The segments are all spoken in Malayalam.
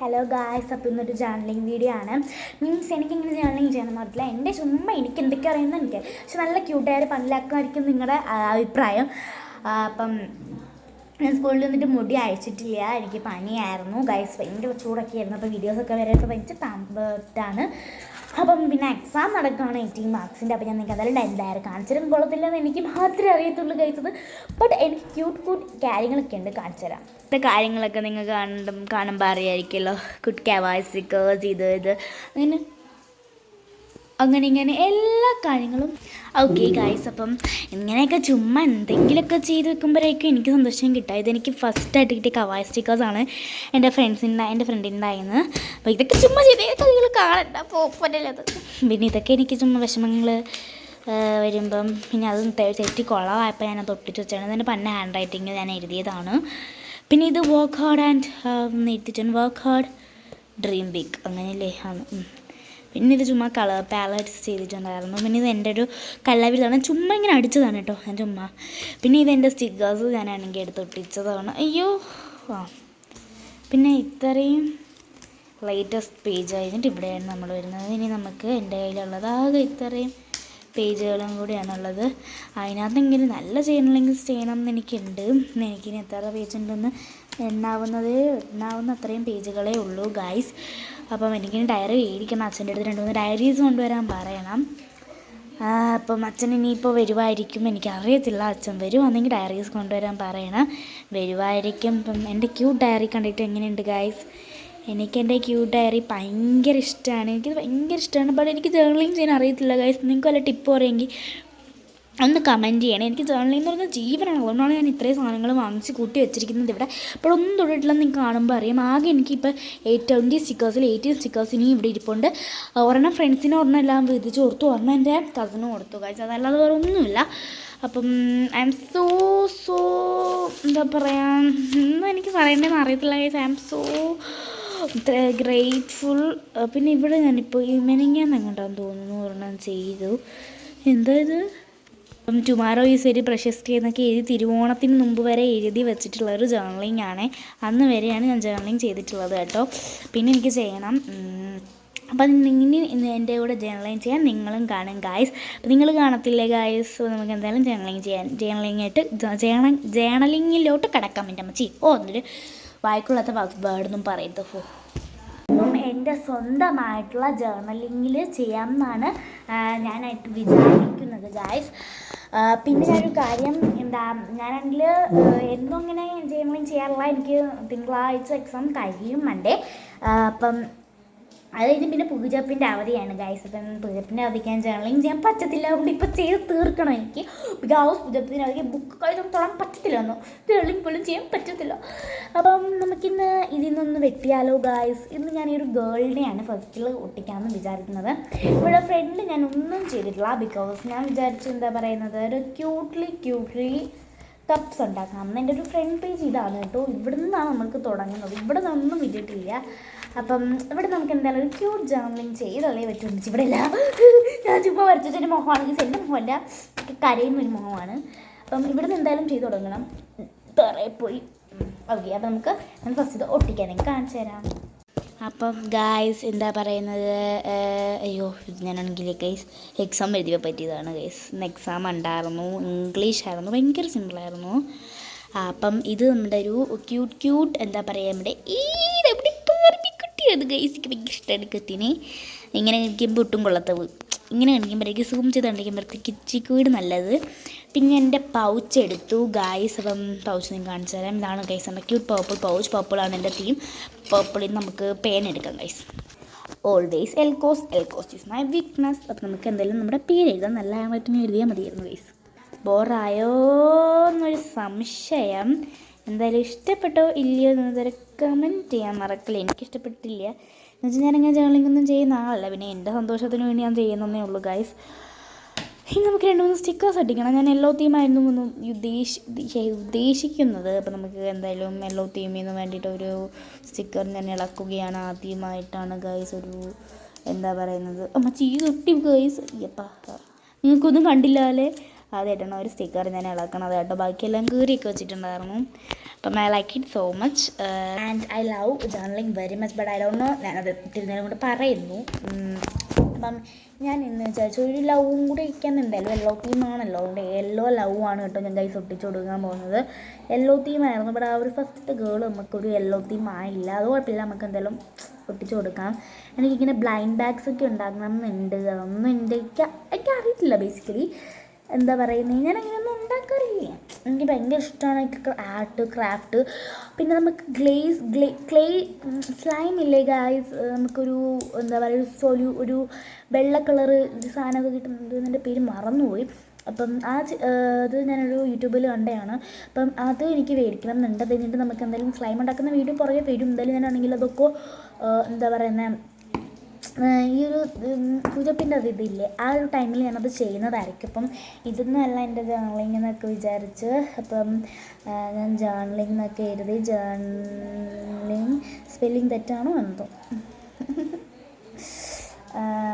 ഹലോ ഗായ്സ് അപ്പോൾ ഇന്നൊരു ജേർണലിങ് വീഡിയോ ആണ്. മീൻസ് എനിക്കിങ്ങനെ ജേർണലിങ് ചെയ്യണം പറഞ്ഞില്ല എന്റെ ചുമ്മാ എനിക്ക് എന്തൊക്കെ അറിയുന്നത് എനിക്ക്. പക്ഷെ നല്ല ക്യൂട്ടായ പല്ലാക്കുമായിരിക്കും നിങ്ങളുടെ അഭിപ്രായം. അപ്പം ഞാൻ സ്കൂളിൽ വന്നിട്ട് മുടി അയച്ചിട്ടില്ല എനിക്ക് പനിയായിരുന്നു ഗൈസ് ഭയങ്കര ചൂടൊക്കെ ആയിരുന്നു. അപ്പോൾ വീഡിയോസൊക്കെ വരെയൊക്കെ ഭയങ്കര തമ്പിട്ടാണ് അപ്പം പിന്നെ എക്സാം നടക്കുകയാണ് എയ്റ്റീൻ മാർക്സിന്റെ അപ്പം ഞാൻ നിങ്ങൾക്ക് അതെല്ലാം എന്തായാലും കാണിച്ചിരും കൊള്ളത്തില്ലെന്ന് എനിക്ക് മാത്രമേ അറിയത്തുള്ളൂ കഴിച്ചത് ബട്ട് എനിക്ക് ക്യൂട്ട് ക്യൂട്ട് കാര്യങ്ങളൊക്കെ ഉണ്ട് കാണിച്ചു തരാം ഇത്തെ കാര്യങ്ങളൊക്കെ നിങ്ങൾ കാണുമ്പം കാണുമ്പോൾ അറിയായിരിക്കുമല്ലോ. കുട്ട് കേസ് ഇത് ഇത്. അങ്ങനെ അങ്ങനെ ഇങ്ങനെ എല്ലാ കാര്യങ്ങളും. ഓക്കെ ഗായ്സ് അപ്പം ഇങ്ങനെയൊക്കെ ചുമ്മാ എന്തെങ്കിലുമൊക്കെ ചെയ്ത് വെക്കുമ്പോഴേക്കും എനിക്ക് സന്തോഷം കിട്ടുക ഇതെനിക്ക് ഫസ്റ്റായിട്ട് കിട്ടിയ കവായ സ്റ്റിക്കേഴ്സാണ് എന്റെ ഫ്രണ്ട്സിന്റെ എന്റെ ഫ്രണ്ടിന്റെ അപ്പോൾ ഇതൊക്കെ ചുമ്മാ ചെയ്തേ നിങ്ങൾ കാണണ്ട പോപ്പല്ലത് പിന്നെ ഇതൊക്കെ എനിക്ക് ചുമ്മാ വിഷമങ്ങൾ വരുമ്പം പിന്നെ അത് തെറ്റി കൊളമായപ്പോൾ ഞാൻ ഒട്ടിച്ച് വെച്ചാണ്. എന്റെ പന്ന ഹാൻഡ് റൈറ്റിംഗ് ഞാൻ എഴുതിയതാണ്. പിന്നെ ഇത് വർക്ക് ഹാർഡ് ആൻഡ് എഴുതിയിട്ടുണ്ട്. വർക്ക് ഹാർഡ് ഡ്രീം ബിഗ് അങ്ങനെയല്ലേ? ആണ്. പിന്നെ ഇത് ചുമ്മാ കളർ പാലറ്റ്സ് ചെയ്തിട്ടുണ്ടായിരുന്നു. പിന്നെ ഇത് എന്റെ ഒരു കള്ളവിരുതാണ് ചുമ്മാ ഇങ്ങനെ അടിച്ചതാണ് കേട്ടോ ഞാൻ ചുമ്മാ പിന്നെ ഇത് എന്റെ സ്റ്റിക്കേഴ്സ് ഞാനാണെങ്കിൽ എടുത്ത് ഒട്ടിച്ചതാണ്. അയ്യോ ആ. പിന്നെ ഇത്രയും ലേറ്റസ്റ്റ് പേജ് ആയിട്ട് ഇവിടെയാണ് നമ്മൾ വരുന്നത്. ഇനി നമുക്ക് എന്റെ കയ്യിലുള്ളത് ആകെ ഇത്രയും പേജുകളും കൂടിയാണുള്ളത്. അതിനകത്തെങ്കിലും നല്ല ചെയ്യണമെങ്കിൽ ചെയ്യണം എന്ന് എനിക്കുണ്ട് എനിക്കിനി എത്ര പേജ് ഉണ്ടെന്ന് എണ്ണാവുന്നത് എണ്ണാവുന്ന അത്രയും പേജുകളേ ഉള്ളൂ ഗൈസ് അപ്പം എനിക്കിനി ഡയറി മേടിക്കണം അച്ഛന്റെ അടുത്ത് രണ്ട് മൂന്ന് ഡയറീസ് കൊണ്ടുവരാൻ പറയണം. അപ്പം അച്ഛൻ ഇനിയിപ്പോൾ വരുമായിരിക്കും എനിക്കറിയത്തില്ല അച്ഛൻ വരുവാണെങ്കിൽ ഡയറീസ് കൊണ്ടുവരാൻ പറയണം. വരുമായിരിക്കും ഇപ്പം എന്റെ ക്യൂട്ട് ഡയറി കണ്ടിട്ട് എങ്ങനെയുണ്ട് ഗായ്സ് എനിക്ക് എന്റെ ക്യൂട്ട് ഡയറി ഭയങ്കര ഇഷ്ടമാണ് എനിക്കത് ഭയങ്കര ഇഷ്ടമാണ് ബട്ട് എനിക്ക് ജേർണലിങ് ചെയ്യാൻ അറിയത്തില്ല ഗൈസ് നിങ്ങൾക്ക് വല്ല ടിപ്പ് പറയുമെങ്കിൽ ഒന്ന് കമന്റ് ചെയ്യണം. എനിക്ക് ജേർണലിംഗ് എന്ന് പറഞ്ഞാൽ ജീവനാണ്. അതുകൊണ്ടാണ് ഞാൻ ഇത്രയും സാധനങ്ങൾ വാങ്ങിച്ച് കൂട്ടി വെച്ചിരിക്കുന്നത് ഇവിടെ. അപ്പോൾ ഒന്നും തൊട്ടിട്ടില്ലെന്ന് നിങ്ങൾക്ക് കാണുമ്പോൾ അറിയാം. ആകെ എനിക്കിപ്പോൾ എയ്റ്റ് ട്വന്റി സ്റ്റിക്കേഴ്സിൽ എയ്റ്റീൻ സ്റ്റിക്കേഴ്സ് ഇനിയും ഇവിടെ ഇരിപ്പുണ്ട്. ഒരെണ്ണം ഫ്രണ്ട്സിന് ഒരെണ്ണം എല്ലാം വിധിച്ച് കൊടുത്തു. ഒരെണ്ണം എന്റെ കസിനും കൊടുത്തു കാഴ്ച അതല്ലാതെ വേറെ ഒന്നുമില്ല. അപ്പം ഐ എം സോ സോ എന്താ പറയുക ഒന്നും എനിക്ക് പറയേണ്ടതെന്ന് അറിയത്തില്ല ഐ എം സോ ഗ്രേറ്റ്ഫുൾ പിന്നെ ഇവിടെ ഞാനിപ്പോൾ ഈ മെനിങ്ങാൻ എങ്ങോട്ടാന്ന് തോന്നുന്നു ഒരെണ്ണം ചെയ്തു. എന്താ ഇത്? അപ്പം ടുമാറോ ഈസ് വെരി പ്രശസ്തി എന്നൊക്കെ എഴുതി തിരുവോണത്തിന് മുമ്പ് വരെ എഴുതി വെച്ചിട്ടുള്ള ഒരു ജേർണലിംഗ് ആണ്. അന്ന് വരെയാണ് ഞാൻ ജേർണലിംഗ് ചെയ്തിട്ടുള്ളത് കേട്ടോ. പിന്നെ എനിക്ക് ചെയ്യണം. അപ്പം ഇനി എന്റെ കൂടെ ജേർണലിംഗ് ചെയ്യാൻ നിങ്ങളും കാണും ഗായ്സ് അപ്പം നിങ്ങൾ കാണത്തില്ലേ ഗായ്സ് നമുക്ക് എന്തായാലും ജേർണലിംഗ് ചെയ്യാൻ ജേർണലിംഗ് ആയിട്ട് ജേണ ജേണലിങ്ങിലോട്ട് കിടക്കാം എന്റെ അമ്മച്ചി. ഓ എന്നിട്ട് വായിക്കൊള്ളാത്ത വേർഡൊന്നും പറയരുത്. ഓ എന്റെ സ്വന്തമായിട്ടുള്ള ജേർണലിങ്ങിൽ ചെയ്യാം എന്നാണ് ഞാനായിട്ട് വിചാരിക്കുന്നത് ഗായ്സ് പിന്നെ ഞാനൊരു കാര്യം എന്താ ഞാനാണെങ്കിൽ എന്നും ഇങ്ങനെ ജേർണലിങ് ചെയ്യാറില്ല. എനിക്ക് തിങ്കളാഴ്ച എക്സാം കഴിയും മണ്ടേ അപ്പം അത് കഴിഞ്ഞ് പിന്നെ പൂജപ്പിന്റെ അവധിയാണ് ഗൈസ് അപ്പം പൂജപ്പിന്റെ അവധിക്ക് ഞാൻ ജേർണലിങ് ചെയ്യാൻ പറ്റത്തില്ല. അതുകൊണ്ട് ഇപ്പം ചെയ്ത് തീർക്കണം എനിക്ക്. ബിക്കോസ് പൂജപ്പിന്റെ അവധിക്ക് ബുക്ക് കഴിഞ്ഞ് തൊടാൻ പറ്റത്തില്ല. ഒന്നും ജേർണലിങ് പോലും ചെയ്യാൻ പറ്റത്തില്ല. അപ്പം നമുക്കിന്ന് ഇതിൽ നിന്നൊന്ന് വെട്ടിയാലോ ഗായ്സ് ഇന്ന് ഞാൻ ഈ ഒരു ഗേളിനെയാണ് ഫസ്റ്റിൽ ഒട്ടിക്കാമെന്ന് വിചാരിക്കുന്നത്. ഇവിടെ ഫ്രണ്ട് ഞാൻ ഒന്നും ചെയ്തിട്ടില്ല. ബിക്കോസ് ഞാൻ വിചാരിച്ചു എന്താ പറയുന്നത്? ഒരു ക്യൂട്ട്ലി ക്യൂട്ട്ലി കപ്സ് ഉണ്ടാക്കാം എന്റെ ഒരു ഫ്രണ്ട് പേജ് ഇതാണ് കേട്ടോ. ഇവിടെ നിന്നാണ് നമ്മൾക്ക് തുടങ്ങുന്നത്. ഇവിടെ നിന്നൊന്നും വിട്ടിട്ടില്ല. അപ്പം ഇവിടെ നമുക്ക് എന്തായാലും ഒരു ക്യൂട്ട് ജേർണലിങ് ചെയ്തല്ലേ പറ്റും ഇവിടെ ഇല്ല. ഞാൻ ചുമ്മാ വരച്ചൊരു മുഖമാണെങ്കിൽ എന്റെ മുഖമല്ല കരയുന്ന ഒരു മുഖമാണ് അപ്പം ഇവിടെ നിന്ന് എന്തായാലും ചെയ്തു തുടങ്ങണം. തറയിൽ പോയി. ഓക്കെ അപ്പം നമുക്ക് ഞാൻ ഫസ്റ്റ് ഇത് ഒട്ടിക്കാൻ എനിക്ക് കാണിച്ചു തരാം. അപ്പം ഗായ്സ് എന്താ പറയുന്നത്? അയ്യോ ഞാനാണെങ്കിൽ ഗൈസ് എക്സാം എഴുതിയപ്പോൾ പറ്റിയതാണ് ഗൈസ് എക്സാം ഉണ്ടായിരുന്നു. ഇംഗ്ലീഷ് ആയിരുന്നു. ഭയങ്കര സിമ്പിളായിരുന്നു അപ്പം ഇത് നമ്മുടെ ഒരു ക്യൂട്ട് ക്യൂട്ട് എന്താ പറയുക നമ്മുടെ ഈ കുട്ടിയത് ഗൈസ് എനിക്ക് ഭയങ്കര ഇഷ്ടമാണ് കുട്ടീനെ. ഇങ്ങനെ കഴിക്കുമ്പോൾ ഒട്ടും കൊള്ളത്തവ് ഇങ്ങനെ കാണിക്കുമ്പോഴേക്ക് സൂം ചെയ്ത് കാണിക്കുമ്പോഴത്തേക്ക് ഇച്ചിക്കൂടി നല്ലത്. പിന്നെ എന്റെ പൗച്ച് എടുത്തു. ഗായ്സ് അപ്പം പൗച്ച് നിങ്ങൾക്ക് കാണിച്ചു തരാം. ഇതാണ് ഗൈസ് എന്റെ ക്യൂട്ട് പർപ്പിൾ പൗച്ച് പർപ്പിളാണ് എന്റെ തീം പർപ്പിളിൽ നമുക്ക് പേൻ എടുക്കാം guys always Elcos Elcos is my weakness അപ്പം നമുക്ക് എന്തായാലും നമ്മുടെ പേര് എഴുതാം നല്ല ആയിട്ട് എഴുതിയാൽ മതിയായിരുന്നു ഗൈസ് ബോറായോ എന്നൊരു സംശയം. എന്തായാലും ഇഷ്ടപ്പെട്ടോ ഇല്ലയോ എന്നതൊരു കമന്റ് ചെയ്യാൻ മറക്കില്ല. എനിക്ക് ഇഷ്ടപ്പെട്ടില്ല എന്ന് വെച്ചാൽ ഞാനങ്ങനെ ജേർണലിങ്ങൊന്നും ചെയ്യുന്ന ആളല്ല. പിന്നെ എന്റെ സന്തോഷത്തിന് വേണ്ടി ഞാൻ ചെയ്യുന്നതേ ഉള്ളൂ ഗൈസ് ഇനി നമുക്ക് രണ്ട് മൂന്ന് സ്റ്റിക്കേഴ്സ് അടിക്കണം. ഞാൻ എല്ലോ തീമായിരുന്നു ഒന്ന് ഉദ്ദേശി ഉദ്ദേശിക്കുന്നത്. അപ്പോൾ നമുക്ക് എന്തായാലും എല്ലോ തീമിന് വേണ്ടിയിട്ട് ഒരു സ്റ്റിക്കർ ഞാൻ ഇളക്കുകയാണ് ആദ്യമായിട്ടാണ് ഗൈസ് ഒരു എന്താ പറയുന്നത്? അമ്മ ചീ തൊട്ടി ഗൈസ് അയ്യപ്പാ. നിങ്ങൾക്കൊന്നും കണ്ടില്ല ആദ്യമായിട്ടാണ് ഒരു സ്റ്റിക്കർ ഞാൻ ഇളക്കണത് കേട്ടോ. ബാക്കിയെല്ലാം കീറിയൊക്കെ വെച്ചിട്ടുണ്ടായിരുന്നു. അപ്പം I like it so much and I love journaling very much but I don't know ഞാനത് തിരുന്നേരം കൊണ്ട് പറയുന്നു. അപ്പം ഞാൻ ഇന്ന് വിചാരിച്ചു ഒരു ലവും കൂടെ ഇരിക്കുന്നുണ്ടല്ലോ യെല്ലോ തീമാണല്ലോ അതുകൊണ്ട് യെല്ലോ ലവ് ആണ് കേട്ടോ ഞാൻ കൈ ഒട്ടിച്ച് കൊടുക്കാൻ പോകുന്നത്. യെല്ലോ തീമായിരുന്നു ബട്ട് ആ ഒരു ഫസ്റ്റത്തെ ഗേൾ നമുക്കൊരു യെല്ലോ തീം ആയില്ല. അത് കുഴപ്പമില്ല നമുക്ക് എന്തായാലും ഒട്ടിച്ചു കൊടുക്കാം. എനിക്കിങ്ങനെ ബ്ലൈൻഡ് ബാഗ്സ് ഒക്കെ ഉണ്ടാക്കണം എന്നുണ്ട് അതൊന്നും എന്റെ എനിക്ക് എനിക്ക് അറിയത്തില്ല ബേസിക്കലി എന്താ പറയുന്നത് ഞാൻ അങ്ങനെയൊന്നും ഉണ്ടാക്കാറില്ല. എനിക്ക് ഭയങ്കര ഇഷ്ടമാണ് എനിക്ക് ആർട്ട് ക്രാഫ്റ്റ് പിന്നെ നമുക്ക് ഗ്ലേസ് ഗ്ലേ ക്ലേ സ്ലൈം ഇല്ലേ ഗായ്സ് നമുക്കൊരു എന്താ പറയുക ഒരു സൊലു ഒരു വെള്ള കളറ് സാധനമൊക്കെ കിട്ടുന്നുണ്ട് എന്റെ പേര് മറന്നുപോയി. അപ്പം ആ അത് ഞാനൊരു യൂട്യൂബിൽ കണ്ടതാണ് അപ്പം അത് എനിക്ക് മേടിക്കണം എന്നുണ്ട്. അത് കഴിഞ്ഞിട്ട് നമുക്ക് എന്തായാലും സ്ലൈം ഉണ്ടാക്കുന്ന വീഡിയോ പുറകെ വരും. എന്തായാലും ഞാനാണെങ്കിൽ അതൊക്കെ എന്താ പറയുന്നത് ഈ ഒരു പൂജപ്പിന്റെ അത് ഇതില്ലേ? ആ ഒരു ടൈമിൽ ഞാനത് ചെയ്യുന്നതായിരിക്കും. അപ്പം ഇതൊന്നും അല്ല എന്റെ ജേർണലിംഗ് എന്നൊക്കെ വിചാരിച്ച്. അപ്പം ഞാൻ ജേർണലിംഗ് എന്നൊക്കെ എഴുതി ജേർണലിംഗ് സ്പെല്ലിംഗ് തെറ്റാണോ എന്തോ?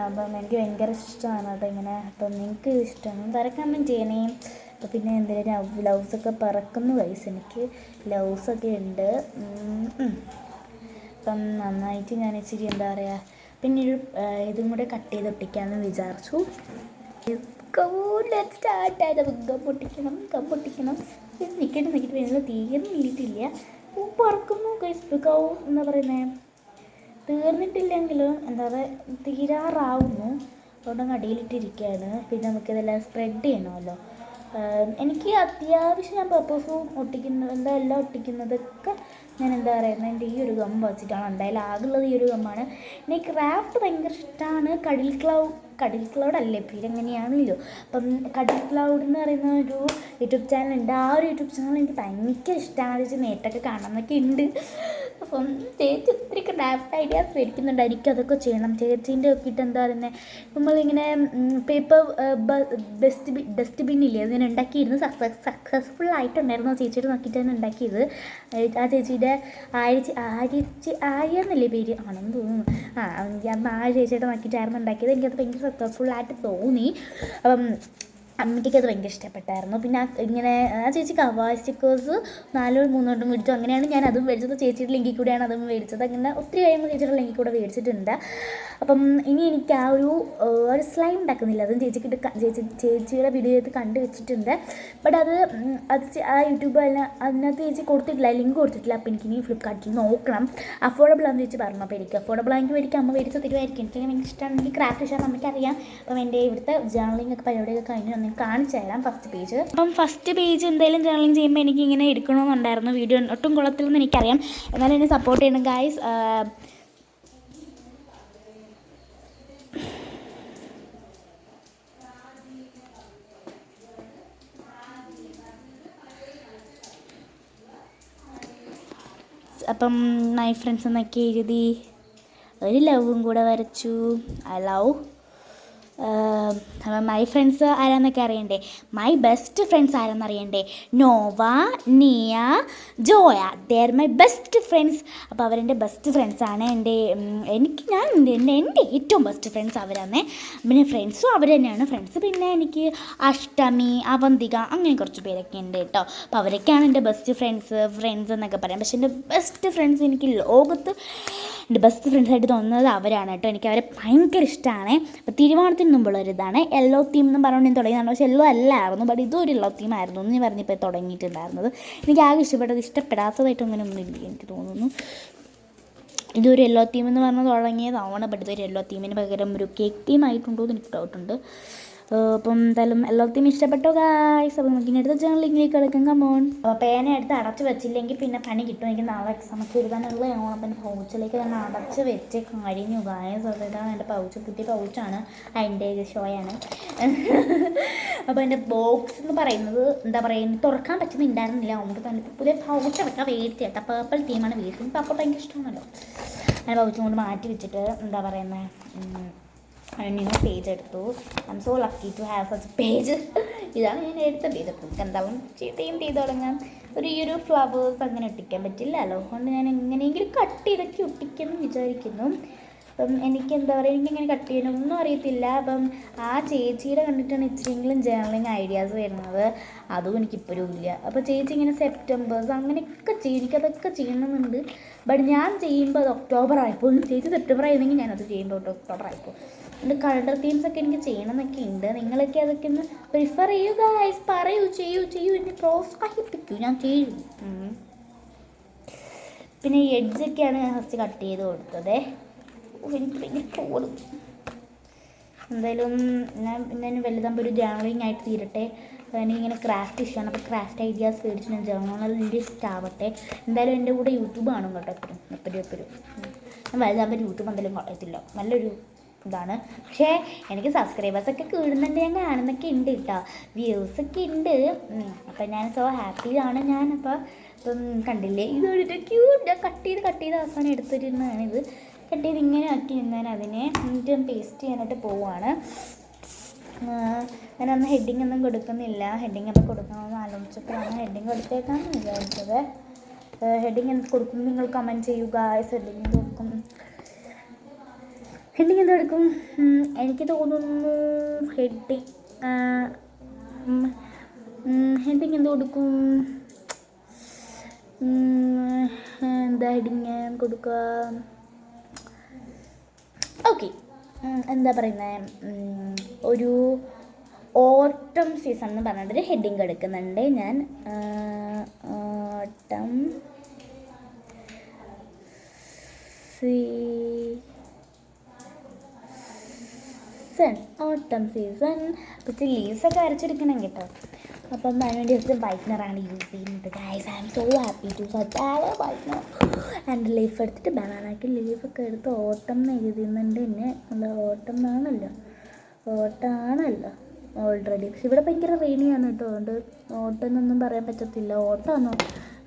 അപ്പം എനിക്ക് ഭയങ്കര ഇഷ്ടമാണ് കേട്ടോ ഇങ്ങനെ. അപ്പം നിങ്ങൾക്ക് ഇഷ്ടമാണ് തര കമന്റ് ചെയ്യണേ? അപ്പം പിന്നെ എന്തെങ്കിലും ലൗസൊക്കെ പറക്കുന്നു വയസ്സ് എനിക്ക്. ലൗസൊക്കെ ഉണ്ട്. അപ്പം നന്നായിട്ട് ഞാൻ ഇച്ചിരി എന്താ പറയുക പിന്നെ ഒരു ഇതും കൂടെ കട്ട് ചെയ്ത് ഒട്ടിക്കാമെന്ന് വിചാരിച്ചു. സ്റ്റാർട്ടായത് ഗം പൊട്ടിക്കണം ഗം പൊട്ടിക്കണം. നിൽക്കട്ടെ നിൽക്കട്ടെ വരുന്നത് തീർന്നു ഇല്ലിട്ടില്ല പറക്കുന്നു കൗ എന്താ പറയുന്നത് തീർന്നിട്ടില്ലെങ്കിലും എന്താ പറയുക തീരാറാവുന്നു. അതുകൊണ്ട് അടിയിലിട്ടിരിക്കുകയാണ്. പിന്നെ നമുക്കിതെല്ലാം സ്പ്രെഡ് ചെയ്യണമല്ലോ. എനിക്ക് അത്യാവശ്യം ഞാൻ പർപ്പസും ഒട്ടിക്കുന്നത് എല്ലാം ഒട്ടിക്കുന്നതൊക്കെ ഞാൻ എന്താ പറയുന്നത് എന്റെ ഈ ഒരു ഗം വെച്ചിട്ടാണ്. എന്തായാലും ആകുള്ളത് ഈ ഒരു ഗമ്മാണ് പിന്നെ ക്രാഫ്റ്റ് ഭയങ്കര ഇഷ്ടമാണ് കടിൽ ക്ലൗഡ് കടിൽ ക്ലൗഡ് അല്ലേ? പേര് പേരെങ്ങനെയാണല്ലോ അപ്പം കടിൽ ക്ലൗഡ് എന്ന് പറയുന്ന ഒരു യൂട്യൂബ് ചാനൽ ഉണ്ട്. ആ ഒരു യൂട്യൂബ് ചാനൽ എനിക്ക് ഭയങ്കര ഇഷ്ടമാണ് ചേച്ചി നേരിട്ടൊക്കെ കാണാമെന്നൊക്കെ ഉണ്ട്. അപ്പം ചേച്ചി ഒത്തിരി ക്രാഫ്റ്റ് ഐഡിയാസ് മേടിക്കുന്നുണ്ട്. അതൊക്കെ ചെയ്യണം. ചേച്ചീന്റെ ഒക്കെ ഇട്ട് എന്താ പറയുന്നത് നമ്മളിങ്ങനെ പേപ്പർ ഡസ്റ്റ്ബിൻ ഇല്ലേ അത് ഞാൻ ഉണ്ടാക്കിയിരുന്നു. സക്സസ് സക്സസ്ഫുൾ ആയിട്ടുണ്ടായിരുന്നു. ചേച്ചിയുടെ നോക്കിയിട്ടാണ് ഉണ്ടാക്കിയത്. ആ ചേച്ചിയുടെ ആഴ്ച ആഴ്ച ആര്യ എന്നല്ലേ പേര്? ആണെന്ന് തോന്നുന്നു. ആ ആ ചേച്ചിയുടെ നോക്കിയിട്ടായിരുന്നു ഉണ്ടാക്കിയത്. എനിക്കത് ഭയങ്കര സക്സസ്ഫുൾ ആയിട്ട് തോന്നി. അപ്പം അമ്മയ്ക്കൊക്കെ അത് ഭയങ്കര ഇഷ്ടപ്പെട്ടായിരുന്നു. പിന്നെ ഇങ്ങനെ ആ ചേച്ചി കവായ് സ്റ്റിക്കേഴ്സ് നാലോ മൂന്നോട്ടും മേടിച്ചു. അങ്ങനെയാണ് ഞാൻ അതും മേടിച്ചത്. ചേച്ചിയുടെ ലിങ്കിൽ കൂടെയാണ് അതും മേടിച്ചത്. അങ്ങനെ ഒത്തിരി കഴിയുമ്പോൾ ചേച്ചിയുടെ ലിങ്കിൽ കൂടെ മേടിച്ചിട്ടുണ്ട്. അപ്പം ഇനി എനിക്ക് ആ ഒരു ഒരു സ്ലൈം ഉണ്ടാക്കുന്നില്ല. അതും ചേച്ചിക്ക് ചേച്ചി ചേച്ചിയുടെ വീഡിയോ ചെയ്ത് കണ്ടു വെച്ചിട്ടുണ്ട്. ബട്ട് അത് അത് ആ യൂട്യൂബ് അല്ല അതിനകത്ത് ചേച്ചി കൊടുത്തിട്ടില്ല. ലിങ്ക് കൊടുത്തിട്ടില്ല. അപ്പോൾ എനിക്ക് ഇനി ഫ്ലിപ്കാർട്ടിൽ നോക്കണം. അഫോർഡബിൾ ആണെന്ന് ചേച്ചി പറഞ്ഞു. അപ്പോൾ എനിക്ക് അഫോർഡബിൾ ആണെങ്കിൽ മേടിക്കാം. അമ്മ മേടിച്ച് തരുമായിരിക്കും. എനിക്ക് ഭയങ്കര ഇഷ്ടമാണ്. എനിക്ക് ക്രാഫ്റ്റ് ഇഷ്ടമാണ് അമ്മയ്ക്ക് അറിയാം അപ്പം എന്റെ ഇവിടുത്തെ ജേർണലിംഗ് ഒക്കെ പരിപാടിയൊക്കെ കഴിഞ്ഞ് ഒന്ന് കാണിച്ചു തരാം ഫസ്റ്റ് പേജ് അപ്പം ഫസ്റ്റ് പേജ് എന്തായാലും ജേർണലിംഗ് ചെയ്യുമ്പോൾ എനിക്ക് ഇങ്ങനെ എടുക്കണമെന്നുണ്ടായിരുന്നു വീഡിയോ ഒട്ടും കുളത്തിലെന്ന് എനിക്കറിയാം. എന്നാലും എന്നെ സപ്പോർട്ട് ചെയ്യണം ഗായ്സ് അപ്പം മൈ ഫ്രണ്ട്സ് എന്നൊക്കെ എഴുതി ഒരു ലവും കൂടെ വരച്ചു. ഐ ലവ് മൈ ഫ്രണ്ട്സ് ആരാന്നൊക്കെ അറിയണ്ടേ? മൈ ബെസ്റ്റ് ഫ്രണ്ട്സ് ആരാന്ന് അറിയണ്ടേ Nova Niya Joya. There my best friends അപ്പോൾ അവരെന്റെ ബെസ്റ്റ് ഫ്രണ്ട്സാണ് എന്റെ എനിക്ക് ഞാൻ എന്റെ എന്റെ ഏറ്റവും ബെസ്റ്റ് ഫ്രണ്ട്സ് അവരാണ് പിന്നെ ഫ്രണ്ട്സും അവർ തന്നെയാണ്. ഫ്രണ്ട്സ് പിന്നെ എനിക്ക് അഷ്ടമി അവന്തിക അങ്ങനെ കുറച്ച് പേരൊക്കെ ഉണ്ട് കേട്ടോ. അപ്പോൾ അവരൊക്കെയാണ് എന്റെ ബെസ്റ്റ് ഫ്രണ്ട്സ് ഫ്രണ്ട്സ് എന്നൊക്കെ പറയാം. പക്ഷേ എന്റെ ബെസ്റ്റ് ഫ്രണ്ട്സ് എനിക്ക് ലോകത്ത് എന്റെ ബെസ്റ്റ് ഫ്രണ്ട്സായിട്ട് തോന്നുന്നത് അവരാണ് കേട്ടോ. എനിക്ക് അവരെ ഭയങ്കര ഇഷ്ടമാണ് അപ്പോൾ തിരുവോണത്തിന് മുമ്പുള്ള ഒരു ഇതാണ്. യെല്ലോ തീം എന്ന് പറഞ്ഞുകൊണ്ട് ഞാൻ തുടങ്ങിയതാണ്. പക്ഷേ യെല്ലോ അല്ലായിരുന്നു. ബട്ട് ഇതൊരു യെല്ലോ തീം ആയിരുന്നു എന്ന് പറഞ്ഞിപ്പോൾ തുടങ്ങിയിട്ടുണ്ടായിരുന്നത്. എനിക്ക് ആകെ ഇഷ്ടപ്പെട്ടത് ഇഷ്ടപ്പെടാത്തതായിട്ട് അങ്ങനെ ഒന്നും ഇല്ല എനിക്ക് തോന്നുന്നു. ഇതൊരു യെല്ലോ തീം എന്ന് പറഞ്ഞ് തുടങ്ങിയതാണ് ബട്ട് ഇതൊരു യെല്ലോ തീമിന് പകരം ഒരു കേക്ക് തീം ആയിട്ടുണ്ടോ എന്ന് എനിക്ക് ഡൗട്ടുണ്ട് അപ്പം എന്തായാലും എല്ലാവർക്കും ഇഷ്ടപ്പെട്ടോ ഗായ്സ് അപ്പോൾ നമുക്ക് അടുത്ത ജേണലിങ്ങിലേക്ക് കിടക്കും. കമോൺ അപ്പോൾ പേന എടുത്ത് അടച്ച് വെച്ചില്ലെങ്കിൽ പിന്നെ പണി കിട്ടും. എനിക്ക് നാളെ എക്സാമൊക്കെ എഴുതാനുള്ള ഓണം പിന്നെ പൗച്ചിലേക്ക് ഞാൻ അടച്ച് വെച്ച് കഴിഞ്ഞു ഗായസ് അതായത് എന്റെ പൗച്ച് പുതിയ പൗച്ചാണ് അതിന്റെ ഷോയാണ് അപ്പോൾ എന്റെ ബോക്സ് എന്ന് പറയുന്നത് എന്താ പറയുക തുറക്കാൻ പറ്റുന്നുണ്ടായിരുന്നില്ല അതുകൊണ്ട് തന്നെ പുതിയ പൗച്ച് വെക്കാൻ മേടിച്ചേട്ടാ പേർപ്പിൾ തീമാണ് വീട്ടിൽ. അപ്പോൾ ഭയങ്കര ഇഷ്ടമാണല്ലോ. അങ്ങനെ പൗച്ചും കൊണ്ട് മാറ്റി വെച്ചിട്ട് എന്താ പറയുന്നത് ന്യൂ പേജ് എടുത്തു. I'm so lucky to have first page ഇതാണ് ഞാൻ എടുത്ത പേജ് അപ്പോൾ നമുക്ക് എന്താവും ചെയ്തേം ചെയ്ത് തുടങ്ങാം? ഒരു ഈ ഒരു ഫ്ലവേഴ്സ് അങ്ങനെ ഒട്ടിക്കാൻ പറ്റില്ലല്ലോ അതുകൊണ്ട് ഞാൻ എങ്ങനെയെങ്കിലും കട്ട് ചെയ്തൊക്കെ ഒട്ടിക്കുമെന്ന് വിചാരിക്കുന്നു. അപ്പം എനിക്ക് എന്താ പറയുക എനിക്കിങ്ങനെ കട്ട് ചെയ്യാനൊന്നും അറിയത്തില്ല. അപ്പം ആ ചേച്ചിയുടെ കണ്ടിട്ടാണ് ഇച്ചിരിയെങ്കിലും ജേർണലിങ് ഐഡിയാസ് വരുന്നത്. അതും എനിക്കിപ്പോഴും ഇല്ല. അപ്പോൾ ചേച്ചി ഇങ്ങനെ സെപ്റ്റംബേഴ്സ് അങ്ങനെയൊക്കെ ചെയ്യും. എനിക്കതൊക്കെ ചെയ്യണമെന്നുണ്ട്. ബട്ട് ഞാൻ ചെയ്യുമ്പോൾ അത് ഒക്ടോബർ ആയപ്പോൾ ചേച്ചി സെപ്റ്റംബർ ആയിരുന്നെങ്കിൽ ഞാനത് ചെയ്യുമ്പോൾ ഒക്ടോബർ ആയപ്പോൾ എന്റെ കളർ തീംസ് ഒക്കെ എനിക്ക് ചെയ്യണമെന്നൊക്കെ ഉണ്ട്. നിങ്ങളൊക്കെ അതൊക്കെ ഒന്ന് പ്രിഫർ ചെയ്യുക ഗൈസ് പറയൂ ചെയ്യൂ ചെയ്യൂ. എന്നെ പ്രോത്സാഹിപ്പിക്കൂ. ഞാൻ ചെയ്യും. പിന്നെ എഡ്ജൊക്കെയാണ് ഞാൻ ഫസ്റ്റ് കട്ട് ചെയ്ത് കൊടുത്തത്. എനിക്ക് ഭയങ്കര തോന്നും എന്തായാലും ഞാൻ ഞാൻ വലുതാകുമ്പോൾ ഒരു ജേണലിങ് ആയിട്ട് തീരട്ടെ. ഇങ്ങനെ ക്രാഫ്റ്റ് ഇഷ്ടമാണ് അപ്പോൾ ക്രാഫ്റ്റ് ഐഡിയാസ് മേടിച്ച് ഞാൻ ജേർണലിസ്റ്റ് ആവട്ടെ. എന്തായാലും എന്റെ കൂടെ യൂട്യൂബ് കാണും കേട്ടോ എപ്പോഴും. എപ്പോഴും എപ്പോഴും. ഞാൻ വലുതാകുമ്പോൾ യൂട്യൂബ് എന്തായാലും കൊള്ളത്തില്ല. നല്ലൊരു ഇതാണ്. പക്ഷേ എനിക്ക് സബ്സ്ക്രൈബേഴ്സൊക്കെ കൂടുന്നുണ്ട് ഞാൻ കാണുന്നൊക്കെ ഉണ്ട് കേട്ടോ വ്യൂസൊക്കെ ഉണ്ട്. അപ്പം ഞാൻ സോ ഹാപ്പിയാണ് ഞാൻ. അപ്പോൾ ഇപ്പം കണ്ടില്ലേ? ഇത് ഒരു ക്യൂട്ട് കട്ട് ചെയ്ത് കട്ട് ചെയ്ത് അവസാനം എടുത്തിരുന്നതാണിത് കട്ട് ചെയ്ത് ഇങ്ങനെ ആക്കി ഞാൻ അതിനെ എന്നിട്ട് പേസ്റ്റ് ചെയ്യാനായിട്ട് പോവുകയാണ് ഞാനന്ന് ഹെഡിങ് ഒന്നും കൊടുക്കുന്നില്ല. ഹെഡിങ് ഒക്കെ കൊടുക്കണമെന്ന് ആലോചിച്ചപ്പോഴാണ് ഹെഡിങ് കൊടുത്തേക്കാന്ന് വിചാരിച്ചത്. ഹെഡിങ് എന്ത് കൊടുക്കും നിങ്ങൾ കമന്റ് ചെയ്യുക ഹെഡിങ് ഹെഡിങ് എന്തെടുക്കും എനിക്ക് തോന്നുന്നു ഹെഡിങ് ഹെഡിങ് എന്ത് കൊടുക്കും എന്താ ഹെഡിങ് കൊടുക്കുക? ഓക്കെ എന്താ പറയുന്നത് ഒരു ഓട്ടം സീസൺ എന്ന് പറഞ്ഞിട്ടൊരു ഹെഡിങ് എടുക്കുന്നുണ്ട് ഞാൻ. ഓട്ടം ഓട്ടം സീസൺ ഓട്ടം സീസൺ പക്ഷേ ലീവ്സൊക്കെ വരച്ചെടുക്കണം കേട്ടോ. അപ്പം അതിനുവേണ്ടി കുറച്ച് ജസ്റ്റ് വൈറ്റ്നറാണ് യൂസ് ചെയ്യുന്നത് guys I'm so happy to such ആളെ വൈറ്റ്നർ ആൻഡ് ലീഫ് എടുത്തിട്ട് ബനാനാക്കി ലീഫൊക്കെ എടുത്ത് ഓട്ടം എന്ന് എഴുതുന്നുണ്ട് എന്നെ നമ്മൾ ഓട്ടം എന്നാണല്ലോ ഓട്ടമാണല്ലോ ഓൾറെഡി പക്ഷെ ഇവിടെ ഭയങ്കര റെയിനിയാണ് കേട്ടോ. അതുകൊണ്ട് ഓട്ടം എന്നൊന്നും പറയാൻ പറ്റത്തില്ല. ഓട്ടമാണോ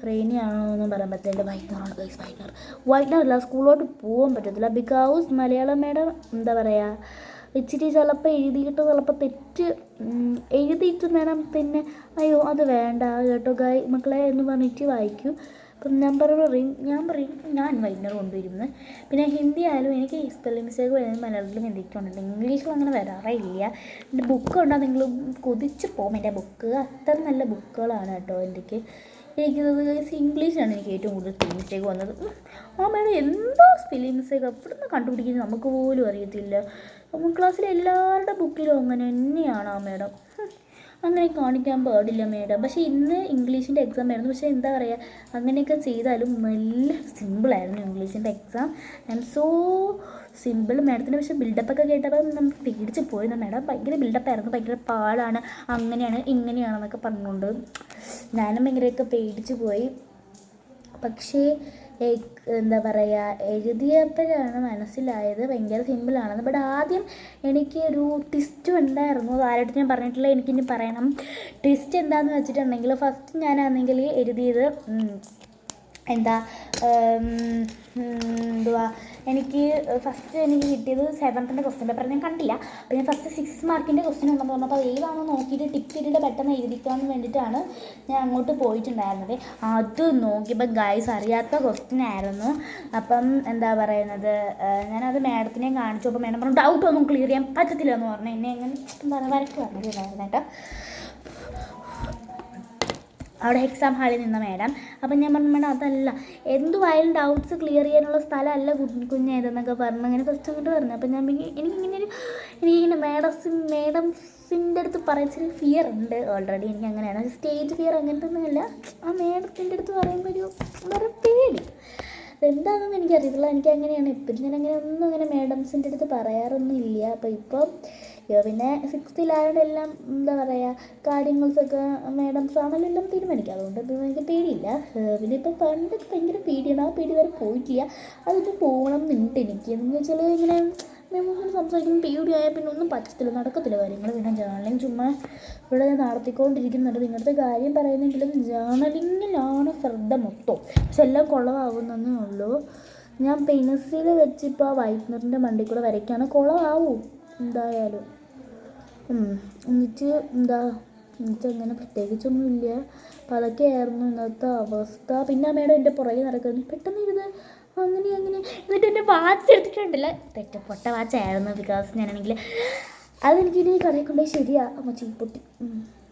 റെയിനി ആണോ എന്നൊന്നും പറയാൻ പറ്റില്ല വൈറ്റ്നറാണ് ഗൈസ് വൈറ്റ്നർ വൈറ്റ്നർ അല്ല സ്കൂളിലോട്ട് പോകാൻ പറ്റത്തില്ല. ബിക്കോസ് മലയാളം മേഡം എന്താ പറയുക ഇച്ചിരി ചിലപ്പോൾ എഴുതിയിട്ട് ചിലപ്പോൾ തെറ്റ് എഴുതിയിട്ട് നേരം പിന്നെ അയ്യോ അത് വേണ്ട കേട്ടോ ഗായ് മക്കളെ എന്ന് പറഞ്ഞിട്ട് വായിക്കൂ. അപ്പം ഞാൻ പറയും ഞാൻ പറയും ഞാൻ വൈകുന്നേരം കൊണ്ടുവരുന്നത് പിന്നെ ഹിന്ദി ആയാലും എനിക്ക് സ്പെല്ലിംഗ് മിസ്റ്റേക്ക് വരുന്നത് മലയാളത്തിലും ഹിന്ദിക്കുണ്ട് ഇംഗ്ലീഷിൽ അങ്ങനെ വരാറേ ഇല്ല എന്റെ ബുക്ക് ഉണ്ടോ നിങ്ങൾ കൊതിച്ച് പോകും എന്റെ ബുക്ക് അത്ര നല്ല ബുക്കുകളാണ് കേട്ടോ എനിക്ക് എനിക്ക് ഇംഗ്ലീഷാണ് എനിക്ക് ഏറ്റവും കൂടുതൽ സ്പെല്ലിംഗ് മിസ്റ്റേക്ക് വന്നത്. മേഡം എന്തോ സ്പെല്ലിംഗ് മിസ്റ്റേക്ക് എവിടെ കണ്ടുപിടിക്കുന്നത് നമുക്ക് പോലും അറിയത്തില്ല. ക്ലാസ്സിലെ എല്ലാവരുടെ ബുക്കിലും അങ്ങനെ തന്നെയാണ് ആ മേഡം അങ്ങനെ കാണിക്കാൻ പാടില്ല മേഡം. പക്ഷേ ഇന്ന് ഇംഗ്ലീഷിന്റെ എക്സാം ആയിരുന്നു. പക്ഷേ എന്താ പറയുക അങ്ങനെയൊക്കെ ചെയ്താലും നല്ല സിമ്പിളായിരുന്നു ഇംഗ്ലീഷിന്റെ exam I'm so simple മാഡത്തിന്. പക്ഷേ ബിൽഡപ്പൊക്കെ കേട്ടപ്പോൾ നമുക്ക് പേടിച്ച് പോയിരുന്നു മാഡം ഭയങ്കര ബിൽഡപ്പായിരുന്നു ഭയങ്കര പാടാണ്. അങ്ങനെയാണ് ഇങ്ങനെയാണെന്നൊക്കെ പറഞ്ഞുകൊണ്ട് ഞാനും ഭയങ്കരമൊക്കെ പേടിച്ച് പോയി. പക്ഷേ എന്താ പറയുക എഴുതിയപ്പോഴാണ് മനസ്സിലായത് ഭയങ്കര സിമ്പിളാണെന്ന് ബട്ട് ആദ്യം എനിക്ക് ഒരു ട്വിസ്റ്റ് ഉണ്ടായിരുന്നു ആരോടും ഞാൻ പറഞ്ഞിട്ടില്ല. എനിക്കിനി പറയണം ട്വിസ്റ്റ് എന്താണെന്ന് വെച്ചിട്ടുണ്ടെങ്കിൽ ഫസ്റ്റ് ഞാനാണെങ്കിൽ എഴുതിയത് എന്താ എന്തുവാ എനിക്ക് ഫസ്റ്റ് എനിക്ക് കിട്ടിയത് സെവൻത്തിന്റെ ക്വസ്റ്റ്യൻ പേപ്പർ ഞാൻ കണ്ടില്ല. അപ്പോൾ ഞാൻ ഫസ്റ്റ് സിക്സ് മാർക്കിന്റെ ക്വസ്റ്റ്യൻ ഉണ്ടെന്ന് പറഞ്ഞപ്പോൾ അത് ഏതാണെന്ന് നോക്കിയിട്ട് ടിപ്പ് ചെയ്തിട്ട് പെട്ടെന്ന് എഴുതിക്കാൻ വേണ്ടിയിട്ടാണ് ഞാൻ അങ്ങോട്ട് പോയിട്ടുണ്ടായിരുന്നത്. അത് നോക്കിയപ്പോൾ ഗൈസ് അറിയാത്ത ക്വസ്റ്റ്യൻ ആയിരുന്നു. അപ്പം എന്താ പറയുന്നത്? ഞാനത് മാഡത്തിനെ കാണിച്ചു. അപ്പോൾ മാഡം പറഞ്ഞു ഡൗട്ട് ഒന്നും ക്ലിയർ ചെയ്യാൻ പറ്റത്തില്ല എന്ന് പറഞ്ഞു. എന്നെ എങ്ങനെ എന്താ പറഞ്ഞിട്ടുണ്ടായിരുന്നു കേട്ടോ അവിടെ എക്സാം ഹാളിൽ നിന്ന മേഡം അപ്പം ഞാൻ പറഞ്ഞു മേഡം അതല്ല. എന്തുവായാലും ഡൗട്ട്സ് ക്ലിയർ ചെയ്യാനുള്ള സ്ഥലമല്ല കുഞ്ഞേതെന്നൊക്കെ പറഞ്ഞു. അങ്ങനെ ഫസ്റ്റ് അങ്ങോട്ട് പറഞ്ഞു. അപ്പം ഞാൻ പിന്നെ എനിക്കിങ്ങനെ ഒരു എനിക്കിങ്ങനെ മേഡംസ് മേഡംസിന്റെ അടുത്ത് ചെറിയ ഫിയർ ഉണ്ട് ഓൾറെഡി എനിക്ക് അങ്ങനെയാണ്. സ്റ്റേജ് ഫിയർ അങ്ങനത്തെ ഒന്നുമില്ല ആ മേഡത്തിന്റെ അടുത്ത് പറയുമ്പോൾ ഒരു വേറെ പേടി. എന്താണെന്ന് എനിക്കറിയത്തില്ല. എനിക്ക് അങ്ങനെയാണ് ഇപ്പം ഞാൻ അങ്ങനെ ഒന്നും അങ്ങനെ മേഡംസിന്റെ അടുത്ത് പറയാറൊന്നും ഇല്ല അപ്പോൾ ഇപ്പൊ പിന്നെ സിക്സ്ത്തിലായതുകൊണ്ട് എല്ലാം എന്താ പറയുക കാര്യങ്ങൾസൊക്കെ മാഡംസ് ആണല്ലോ എല്ലാം തീരുമാനിക്കുക. അതുകൊണ്ട് എനിക്ക് പേടിയില്ല. പിന്നെ ഇപ്പം പണ്ടൊക്കെ ഭയങ്കര പേടിയാണ്. ആ പേടി വരെ പോയിട്ടില്ല. അതിപ്പോൾ പോകണം എന്നുണ്ട് എനിക്ക് എന്ന് വെച്ചാൽ ഇങ്ങനെ മെമ്മോസിന് സംസാരിക്കുമ്പോൾ പേടിയായാൽ പിന്നെ ഒന്നും പറ്റത്തില്ല. നടക്കത്തില്ല കാര്യങ്ങൾ. പിന്നെ ജേർണലിങ് ചുമ്മാ ഇവിടെ ഞാൻ നടത്തിക്കൊണ്ടിരിക്കുന്നുണ്ട് നിങ്ങളുടെ കാര്യം പറയുന്നെങ്കിലും ജേർണലിങ്ങിലാണ് ശ്രദ്ധ മൊത്തം. പക്ഷെ എല്ലാം കുളമാവുന്നേ ഉള്ളൂ. ഞാൻ പെൻസിൽ വെച്ചിപ്പോൾ വൈറ്റ്നറിന്റെ മണ്ടിൽ കൂടെ വരയ്ക്കാണ്. കുളമാവും എന്തായാലും. എന്നിട്ട് എന്താ? എന്നിട്ട് അങ്ങനെ പ്രത്യേകിച്ചൊന്നുമില്ല. അപ്പോൾ അതൊക്കെയായിരുന്നു ഇന്നത്തെ അവസ്ഥ. പിന്നെ അമ്മയുടെ എന്റെ പുറകെ നടക്കുന്നു. പെട്ടെന്ന് ഇരുന്ന് അങ്ങനെ അങ്ങനെ. എന്നിട്ട് എന്റെ വാച്ച് എടുത്തിട്ടുണ്ടല്ലോ. തെറ്റ പൊട്ട വാച്ചായിരുന്നു ബിക്കോസ് ഞാനാണെങ്കിൽ അതെനിക്കിനി കടയിൽ കൊണ്ടുപോയി ശരിയാ. അമ്മ ചീപ്പൊട്ടി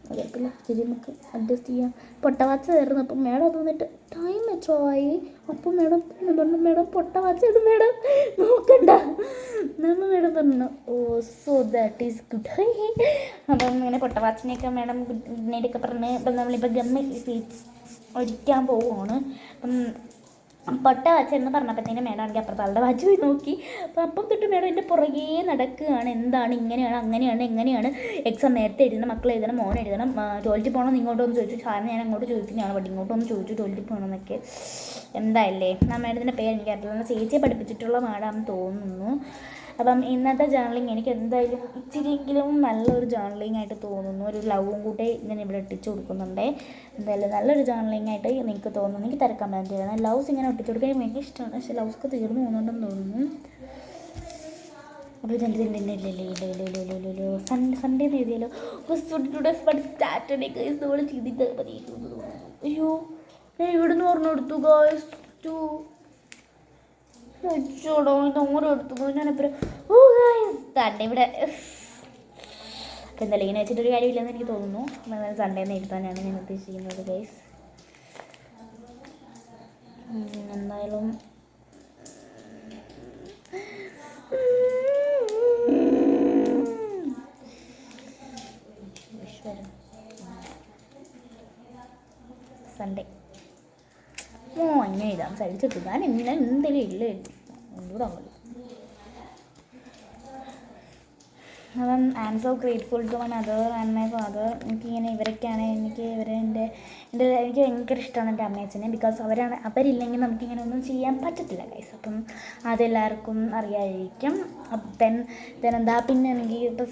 കുഴപ്പമില്ല ശരി നമുക്ക് അഡ്ജസ്റ്റ് ചെയ്യാം പൊട്ടവാച്ച തരുന്നു അപ്പം മേഡം അത് വന്നിട്ട് ടൈം എത്രോ ആയി അപ്പം മേഡം പറഞ്ഞു മേഡം പൊട്ടവാച്ച ഇത് മേഡം നോക്കണ്ട നമ്മ മേഡം പറഞ്ഞു oh so that is good അപ്പം ഇങ്ങനെ പൊട്ടവാച്ചിനെയൊക്കെ മേഡം ഗുഡ് നൈറ്റ് ഒക്കെ പറഞ്ഞ് അപ്പം നമ്മളിപ്പോൾ ഗമ്മ ഒരിക്കാൻ പോവുകയാണ് അപ്പം പൊട്ട വാച്ചെന്ന് പറഞ്ഞപ്പോഴത്തേനും മേഡം ആണെങ്കിൽ അപ്പുറത്ത് ആളുടെ വാച്ച് പോയി നോക്കി. അപ്പം അപ്പം തൊട്ട് മേഡം എന്റെ പുറകെ നടക്കുകയാണ്. എന്താണ്? ഇങ്ങനെയാണ് അങ്ങനെയാണ് എങ്ങനെയാണ്? എക്സാം നേരത്തെ എഴുതണം മക്കൾ എഴുതണം മോൻ എഴുതണം ടോയ്ലറ്റിൽ പോകണം ഇങ്ങോട്ടൊന്ന് ചോദിച്ചു. സാറിന് ഞാൻ അങ്ങോട്ട് ചോദിക്കുന്നതാണ് ഇങ്ങോട്ട് ഇങ്ങോട്ടൊന്ന് ചോദിച്ചു ടോയ്ലറ്റിൽ പോകണമെന്നൊക്കെ എന്തായല്ലേ? ആ മേഡത്തിന്റെ പേര് എനിക്ക് അറിയില്ല ചേച്ചിയെ പഠിപ്പിച്ചിട്ടുള്ള മാഡാന്ന് തോന്നുന്നു. അപ്പം ഇന്നത്തെ ജേർണലിങ് എനിക്ക് എന്തായാലും ഇച്ചിരിയെങ്കിലും നല്ലൊരു ജേർണലിങ് ആയിട്ട് തോന്നുന്നു ഒരു ലവും കൂടെ ഞാൻ ഇവിടെ ഒട്ടിച്ചു കൊടുക്കുന്നുണ്ട് എന്തായാലും നല്ലൊരു ജേർണലിങ് ആയിട്ട് നിങ്ങൾക്ക് തോന്നുന്നു എനിക്ക് തിരക്കാൻ ചെയ്യണം ലവ്സ് ഇങ്ങനെ ഒട്ടിച്ചു കൊടുക്കാൻ ഭയങ്കര ഇഷ്ടമാണ് പക്ഷേ ലവ്സൊക്കെ തീർന്നു പോകുന്നുണ്ടെന്ന് തോന്നുന്നു അപ്പോൾ രണ്ട് സൺഡേ സൺഡേ എഴുതിയല്ലോ സാറ്റർഡേ അയ്യോ ഞാൻ ഇവിടുന്ന് പറഞ്ഞു കൊടുത്തു ഗോയ്സ് ടു അച്ചോടോ ഇത് ഓരോ എടുത്തു ഞാനിപ്പോൾ ഓ തന്നെ ഇവിടെ. എന്തായാലും ഇങ്ങനെ വെച്ചിട്ടൊരു കാര്യമില്ലെന്ന് എനിക്ക് തോന്നുന്നു. എന്നാലും സൺഡേ എന്ന് എഴുതാനാണ് ഞാൻ ഉദ്ദേശിക്കുന്നത് ഗൈസ് എന്തായാലും. സൺഡേ ഓ അങ്ങനെ ഇതാ സഹിച്ചെത്തു ഞാൻ ഇന്നലെ എന്തെങ്കിലും ഇല്ല? എന്നൂടെ മതി അപ്പം I am so grateful to my other and my father എനിക്കിങ്ങനെ ഇവരൊക്കെയാണ് എനിക്ക് ഇവരെ എന്റെ എന്റെ എനിക്ക് ഭയങ്കര ഇഷ്ടമാണ് എന്റെ അമ്മയച്ഛനെ ബിക്കോസ് അവരാണ് അവരില്ലെങ്കിൽ നമുക്കിങ്ങനെ ഒന്നും ചെയ്യാൻ പറ്റത്തില്ല ഗൈസ് അപ്പം അതെല്ലാവർക്കും അറിയാതിരിക്കും ദെൻ ദെൻ എന്താ പിന്നെ എനിക്ക് ഇപ്പം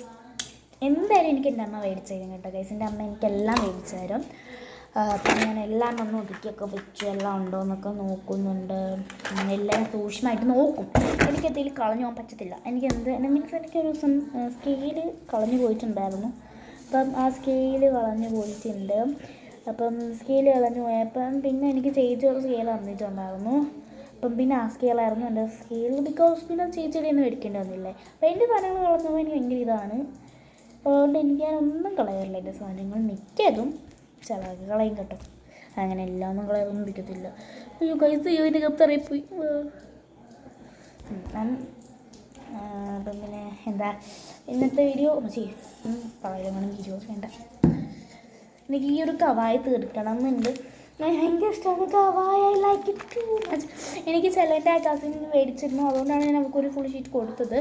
എന്തായാലും എനിക്ക് എന്റെ അമ്മ മേടിച്ചു തരും കേട്ടോ ഗൈസ് എന്റെ അമ്മ എനിക്കെല്ലാം മേടിച്ചു തരും. അപ്പം ഞാൻ എല്ലാം ഒന്ന് ഒതുക്കിയൊക്കെ വെച്ചു എല്ലാം ഉണ്ടോ എന്നൊക്കെ നോക്കുന്നുണ്ട് എല്ലാം സൂക്ഷ്മമായിട്ട് നോക്കും. എനിക്ക് എന്തെങ്കിലും കളഞ്ഞു പോകാൻ പറ്റത്തില്ല. എനിക്ക് എന്ത് മീൻസ് എനിക്ക് ഒരു ദിവസം സ്കെയിൽ കളഞ്ഞു പോയിട്ടുണ്ടായിരുന്നു. അപ്പം ആ സ്കെയിൽ കളഞ്ഞു പോയിട്ടുണ്ട്. അപ്പം സ്കെയിൽ കളഞ്ഞു പോയപ്പം പിന്നെ എനിക്ക് ചേച്ചി ഒരു സ്കെയിൽ തന്നിട്ടുണ്ടായിരുന്നു അപ്പം പിന്നെ ആ സ്കെയിലായിരുന്നു എന്റെ സ്കെയിൽ ബിക്കോസ് പിന്നെ ചേച്ചിയുടെ ഒന്നും മേടിക്കേണ്ടി വന്നില്ലേ? അപ്പം എന്റെ സാധനങ്ങൾ കളഞ്ഞപ്പോൾ എനിക്ക് ഭയങ്കര ഇതാണ്. അതുകൊണ്ട് എനിക്ക് ഞാൻ ഒന്നും കളയാറില്ല എന്റെ സാധനങ്ങൾ മിക്കതും. ചിലതൊക്കെ കളയും കേട്ടോ. അങ്ങനെ എല്ലാം ഒന്നും കളയാറൊന്നും ഇരിക്കത്തില്ല അയ്യോ കൈസ് അയ്യോ എന്റെ കപ്പ് തറയിപ്പോയി അപ്പം പിന്നെ എന്താ ഇന്നത്തെ വീഡിയോ ചെയ്യും പറയുകയാണെങ്കിൽ വീഡിയോസ് വേണ്ട എനിക്ക് ഈ ഒരു കവായി തീർക്കണം എന്നുണ്ട് ഭയങ്കര ഇഷ്ടമാണ്. Kawaii like it too much എനിക്ക് ചിലന്റെ ആ കസിൻ മേടിച്ചിരുന്നു. അതുകൊണ്ടാണ് ഞാൻ അവൾക്ക് ഒരു ഫുൾ ഷീറ്റ് കൊടുത്തത്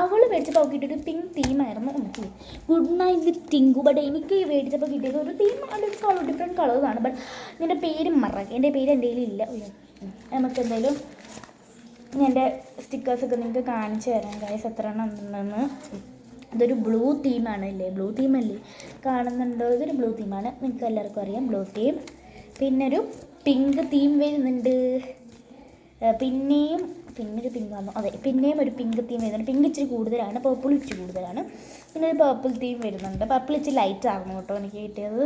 അവൾ മേടിച്ചപ്പോൾ അവൾക്ക് കിട്ടിയൊരു പിങ്ക് തീമായിരുന്നു എനിക്ക് good night with Tinku. But എനിക്ക് മേടിച്ചപ്പോൾ കിട്ടിയത് ഒരു തീം ഒരു കളർ ഡിഫറെന്റ് കളേഴ്സാണ് ബട്ട് എന്റെ പേര് മറക്കുക എന്റെ പേര് എന്റെ ഇല്ല. നമുക്ക് എന്തായാലും എന്റെ സ്റ്റിക്കേഴ്സൊക്കെ നിങ്ങൾക്ക് കാണിച്ചു തരാം ഗൈസ് എത്ര എണ്ണം ഉണ്ടെന്ന്. ഇതൊരു ബ്ലൂ തീമാണ് അല്ലേ ബ്ലൂ തീമല്ലേ കാണുന്നുണ്ടോ? ഇതൊരു ബ്ലൂ തീമാണ് നിങ്ങൾക്ക് എല്ലാവർക്കും അറിയാം. ബ്ലൂ തീം പിന്നെ ഒരു പിങ്ക് തീം വരുന്നുണ്ട് പിന്നെയും പിന്നൊരു പിങ്ക് വന്നു. അതെ പിന്നെയും ഒരു പിങ്ക് തീം വരുന്നുണ്ട്. പിങ്ക് ഇച്ചിരി കൂടുതലാണ് പർപ്പിൾ ഇച്ചിരി കൂടുതലാണ്. പിന്നെ ഒരു പർപ്പിൾ തീം വരുന്നുണ്ട്. പർപ്പിൾ ഇച്ചിരി ലൈറ്റ് ആയിരുന്നു കേട്ടോ എനിക്ക് കിട്ടിയത്.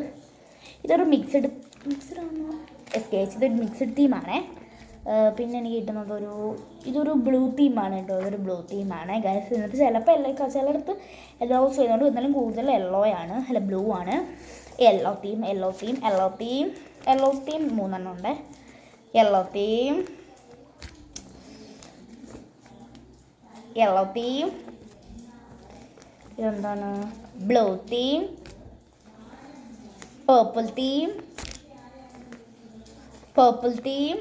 ഇതൊരു മിക്സഡ് മിക്സഡ് ആണോ? എസ് എച്ച് ഇതൊരു മിക്സഡ് തീമാണേ പിന്നെ എനിക്ക് കിട്ടുന്നത് ഒരു ഇതൊരു ബ്ലൂ തീമാണ് കേട്ടോ. ഇതൊരു ബ്ലൂ തീമാണ് ഗൈസ് ഇന്നത്തെ ചിലപ്പോൾ എല്ലാ ചിലയിടത്ത് യെല്ലോ ചെയ്യുന്നുണ്ട് എന്നാലും കൂടുതൽ യെല്ലോ ആണ്. അല്ല ബ്ലൂ ആണ്. Yellow theme yellow theme yellow theme yellow theme മൂന്നെണ്ണം ഉണ്ട് യെല്ലോ തീം യെല്ലോ തീം ഇതെന്താണ്? Blue theme purple theme purple theme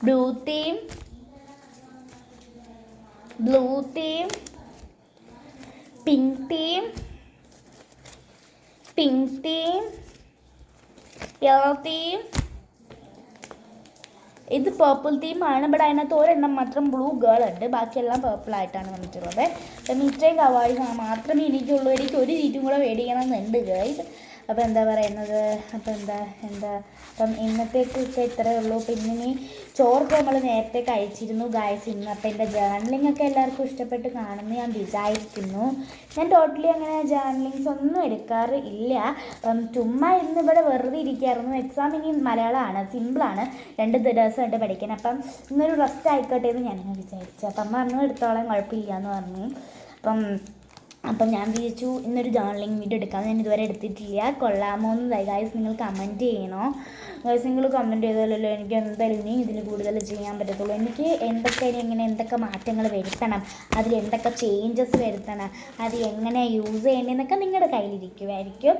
blue theme blue theme pink theme pink theme yellow theme ഇത് പേർപ്പിൾ തീമാണ് ബട്ട് അതിനകത്ത് ഒരെണ്ണം മാത്രം ബ്ലൂ ഗേൾ ഉണ്ട്. ബാക്കിയെല്ലാം പേർപ്പിൾ ആയിട്ടാണ് വന്നിട്ടുള്ളത്. ഇത്രയും കവാഴി മാത്രമേ എനിക്കുള്ളൂ. എനിക്ക് ഒരു സീറ്റും കൂടെ മേടിക്കണം എന്നുണ്ട് ഗൈസ് അപ്പോൾ എന്താ പറയുന്നത്? അപ്പോൾ എന്താ എന്താ? അപ്പം ഇന്നത്തേക്കൊക്കെ ഇത്രയേ ഉള്ളൂ. പിന്നെ ഇനി ചോറൊക്കെ നമ്മൾ നേരത്തെ കഴിച്ചിരുന്നു ഗായസ് ഇന്ന് അപ്പോൾ എന്റെ ജേർണലിംഗ് ഒക്കെ എല്ലാവർക്കും ഇഷ്ടപ്പെട്ട് കാണുന്ന ഞാൻ വിചാരിക്കുന്നു. ഞാൻ ടോട്ടലി അങ്ങനെ ജേർണലിങ്സ് ഒന്നും എടുക്കാറ് ഇല്ല. അപ്പം ചുമ്മാ ഇന്ന് ഇവിടെ വെറുതെ ഇരിക്കായിരുന്നു. എക്സാം ഇനി മലയാളമാണ് സിമ്പിളാണ് രണ്ട് ദിവസമായിട്ട് പഠിക്കാൻ. അപ്പം ഇന്നൊരു റെസ്റ്റ് ആയിക്കോട്ടെ എന്ന് ഞാൻ വിചാരിച്ചു. അപ്പം അമ്മ പറഞ്ഞു എടുത്തോളാം കുഴപ്പമില്ല എന്ന് പറഞ്ഞു. അപ്പം അപ്പം ഞാൻ വിചാരിച്ചു ഇന്നൊരു ജേർണലിംഗ് വീഡിയോ എടുക്കാമെന്ന് ഞാൻ ഇതുവരെ എടുത്തിട്ടില്ല. കൊള്ളാമോ എന്ന് ഗൈസ് നിങ്ങൾ കമന്റ് ചെയ്യണോ? ഗൈസ് നിങ്ങൾ കമന്റ് ചെയ്താലല്ലോ എനിക്ക് എന്തായാലും ഇനി ഇതിൽ കൂടുതൽ ചെയ്യാൻ പറ്റത്തുള്ളൂ. എനിക്ക് എന്തൊക്കെ ഇനി എങ്ങനെ എന്തൊക്കെ മാറ്റങ്ങൾ വരുത്തണം? അതിൽ എന്തൊക്കെ ചേഞ്ചസ് വരുത്തണം? അത് എങ്ങനെ യൂസ് ചെയ്യേണ്ടതെന്നൊക്കെ നിങ്ങളുടെ കയ്യിലിരിക്കുമായിരിക്കും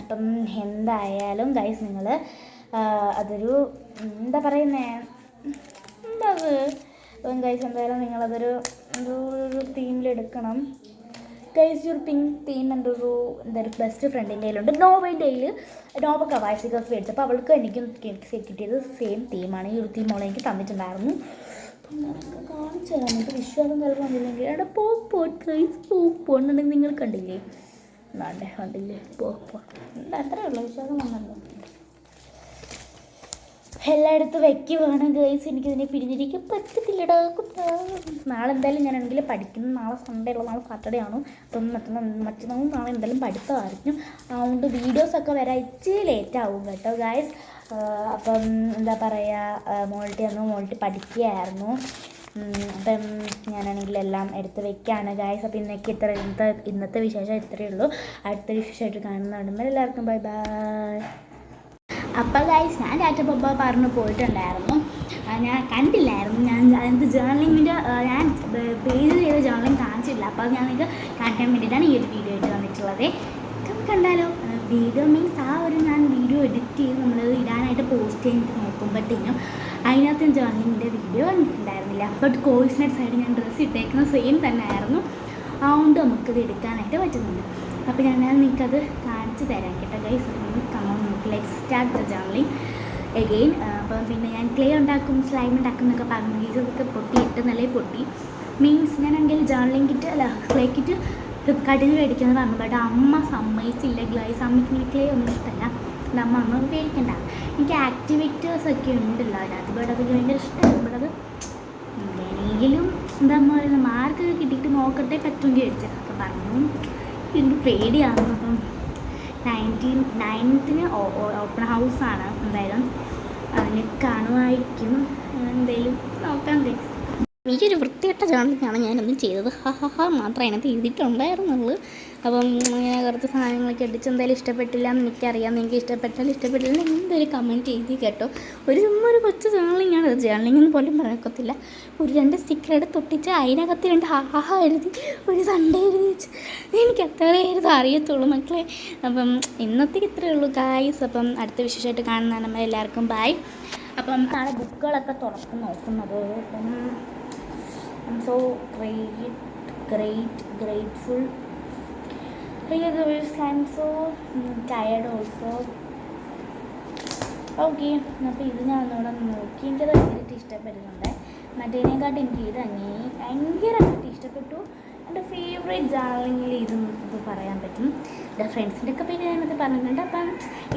അപ്പം എന്തായാലും ഗൈസ് നിങ്ങൾ അതൊരു എന്താ പറയുന്നേ? എന്താ ഗൈസ് എന്തായാലും നിങ്ങളതൊരു ഒരു തീമിലെടുക്കണം ഗൈസ് ഒരു പിങ്ക് തീം ഒരു എന്താ ഒരു ബെസ്റ്റ് ഫ്രണ്ടിന്റെ കയ്യിലുണ്ട്. നോവന്റെ കയ്യിൽ നോവ കവാസികസ് മേടിച്ചപ്പോൾ അവൾക്ക് എനിക്കും സെറ്റ് കിട്ടിയത് സെയിം തീമാണ് ഈ ഒരു തീം അവളെ എനിക്ക് തന്നിട്ടുണ്ടായിരുന്നു. കാണിച്ചു തരാം. നിങ്ങൾക്ക് വിശ്വാസം ചിലപ്പോൾ വന്നില്ലെങ്കിൽ അവിടെ പോ പോ ഗൈസ് പോ പോണെന്നുണ്ടെങ്കിൽ നിങ്ങൾ കണ്ടില്ലേ? വേണ്ടേ കണ്ടില്ലേ? പോ പോ എന്താ അത്രയേ ഉള്ളൂ. വിശ്വാസം വന്നല്ലോ എല്ലായിടത്തും വെക്കുവാണ് ഗേൾസ് എനിക്കിതിനെ പിരിഞ്ഞിരിക്കാൻ പറ്റത്തില്ലടാ നാളെ എന്തായാലും ഞാനാണെങ്കിൽ പഠിക്കുന്നു നാളെ സൺഡേ ഉള്ള നാളെ സാറ്റർഡേ ആണ്. അപ്പം മറ്റന്നാൾ മറ്റന്നാൾ നാളെ എന്തായാലും പഠിത്തമായിരിക്കും. അതുകൊണ്ട് വീഡിയോസൊക്കെ വരാൻ ഇച്ചിരി ലേറ്റ് ആവും കേട്ടോ ഗായ്സ് അപ്പം എന്താ പറയുക മോൾട്ടി അന്ന് മോൾട്ടി പഠിക്കുകയായിരുന്നു. അപ്പം ഞാനാണെങ്കിൽ എല്ലാം എടുത്ത് വെക്കുകയാണ് ഗായ്സ് അപ്പം ഇന്നേക്ക് ഇത്ര ഇന്നത്തെ ഇന്നത്തെ വിശേഷം ഇത്രയേ ഉള്ളൂ. അടുത്ത വിശേഷമായിട്ട് കാണുന്നുണ്ട് എല്ലാവർക്കും ബൈ ബൈ അപ്പോൾ ഗൈസ് ഞാൻ പബ്ബ പറഞ്ഞു പോയിട്ടുണ്ടായിരുന്നു. ഞാൻ കണ്ടില്ലായിരുന്നു. ഞാൻ അതിനകത്ത് ജേർണലിങ്ങിന്റെ ഞാൻ പേജ് ചെയ്ത ജേർണലിങ് കാണിച്ചില്ല അപ്പോൾ അത് ഞാൻ നിങ്ങൾക്ക് കാണിക്കാൻ വേണ്ടിയിട്ടാണ് ഈ ഒരു വീഡിയോ ആയിട്ട് വന്നിട്ടുള്ളത്. കണ്ടാലോ? വീഡിയോ മീൻസ് ആ ഒരു ഞാൻ വീഡിയോ എഡിറ്റ് ചെയ്ത് നമ്മൾ ഇടാനായിട്ട് പോസ്റ്റ് ചെയ്തിട്ട് നോക്കുമ്പോഴത്തേനും അതിനകത്ത് ജേർണലിങ്ങിന്റെ വീഡിയോ കണ്ടിട്ടുണ്ടായിരുന്നില്ല. ബട്ട് കോഴ്സിനറ്റ് സൈഡ് ഞാൻ ഡ്രസ്സ് ഇട്ടേക്കുന്ന സെയിം തന്നെ ആയിരുന്നു അതുകൊണ്ട് നമുക്കത് എടുക്കാനായിട്ട് പറ്റുന്നുണ്ട്. അപ്പോൾ ഞാൻ നിങ്ങൾക്കത് കാണിച്ച് തരാം കേട്ടോ ഗൈസ് നമുക്ക് let start the journaling again അപ്പം പിന്നെ ഞാൻ ക്ലേ ഉണ്ടാക്കും സ്ലൈം ഉണ്ടാക്കും എന്നൊക്കെ പറഞ്ഞു ഇതൊക്കെ പൊട്ടി പൊട്ടിയിട്ട് നല്ല പൊട്ടി. മീൻസ് ഞാനാണെങ്കിൽ ജേർണലിങ് കിറ്റ് അല്ല ക്ലേ കിറ്റ് ഫ്ലിപ്കാർട്ടിൽ നിന്ന് മേടിക്കുന്നത് പറഞ്ഞു. ബട്ട് അമ്മ സമ്മതിച്ചില്ല ഗ്ലൈസ് അമ്മയ്ക്ക് ഇങ്ങനെ ക്ലേ ഒന്നും ഇഷ്ടമല്ല അതുകൊണ്ട് അമ്മ അമ്മ മേടിക്കണ്ട. എനിക്ക് ആക്ടിവിറ്റീസ് ഒക്കെ ഉണ്ടല്ലോ അതിനകത്ത്. ബട്ട് അത് ഭയങ്കര ഇഷ്ടമാണ്. ബട്ട് അത് എങ്ങനെയെങ്കിലും എന്താ പറയുക മാർക്കൊക്കെ കിട്ടിയിട്ട് നോക്കട്ടെ പറ്റുമെങ്കിൽ മേടിച്ചതൊക്കെ പറഞ്ഞു. എനിക്ക് പേടിയാണ് അപ്പം. Nineteen നയൻത്തിന് open ഹൗസാണ്. എന്തായാലും അതിന് കാണുമായിരിക്കും. എന്തായാലും നോക്കാം ഗൈസ് ഈ ഒരു വൃത്തികെട്ട ജേർണലിങ്ങാണ് ഞാനൊന്നും ചെയ്തത്. ഹ ഹ ഹ മാത്രമേ അതിനകത്ത് എഴുതിയിട്ടുണ്ടായിരുന്നുള്ളൂ. അപ്പം ഇങ്ങനെ കുറച്ച് സാധനങ്ങളൊക്കെ അടിച്ച് എന്തായാലും ഇഷ്ടപ്പെട്ടില്ല എന്ന് എനിക്കറിയാം. നിങ്ങൾക്ക് ഇഷ്ടപ്പെട്ടാൽ ഇഷ്ടപ്പെട്ടില്ല എന്തൊരു കമന്റ് ചെയ്ത് കേട്ടോ. ഒരു ചുമ്മാ ഒരു കൊച്ചു ജേർണലിങ്ങാണ് അത് ജേർണലിംഗ് എന്ന് പോലും പറയക്കത്തില്ല ഒരു രണ്ട് സ്റ്റിക്കർ എടുത്ത് ഒട്ടിച്ച് അതിനകത്ത് രണ്ട് ഹ എഴുതി ഒരു സൺഡേ എഴുതി വെച്ച്. എനിക്ക് അത്രേ എഴുതാൻ അറിയത്തുള്ളൂ മക്കളെ. അപ്പം ഇന്നത്തേക്ക് ഇത്രയേ ഉള്ളൂ ഗായ്സ് അപ്പം അടുത്ത വിശേഷമായിട്ട് കാണുന്ന നമ്മൾ എല്ലാവർക്കും ബൈ അപ്പം ആ ബുക്കുകളൊക്കെ തുറക്കും നോക്കുന്നത് അപ്പം I'm so great great grateful I'm so tired also okay അപ്പോൾ ഇത് ഞാൻ ഒന്നുകൂടെ നോക്കി. എനിക്കത് ഭയങ്കരമായിട്ട് ഇഷ്ടപ്പെടുന്നുണ്ട് മറ്റേതിനെക്കാട്ടും എനിക്ക് ഇത് അങ്ങേ ഭയങ്കരമായിട്ട് ഇഷ്ടപ്പെട്ടു. എന്റെ ഫേവറേറ്റ് ജാർലിങ്ങിൽ ഇതും ഇത് പറയാൻ പറ്റും. എന്റെ ഫ്രണ്ട്സിന്റെ ഒക്കെ പേര് ഞാനത് പറഞ്ഞിട്ടുണ്ട്. അപ്പം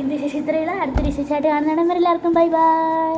ഇന്ത്യ ശശി ഇത്രയുള്ള അടുത്ത വിശേഷമായിട്ട് കാണുന്നതാണ് എല്ലാവർക്കും ബൈ ബൈ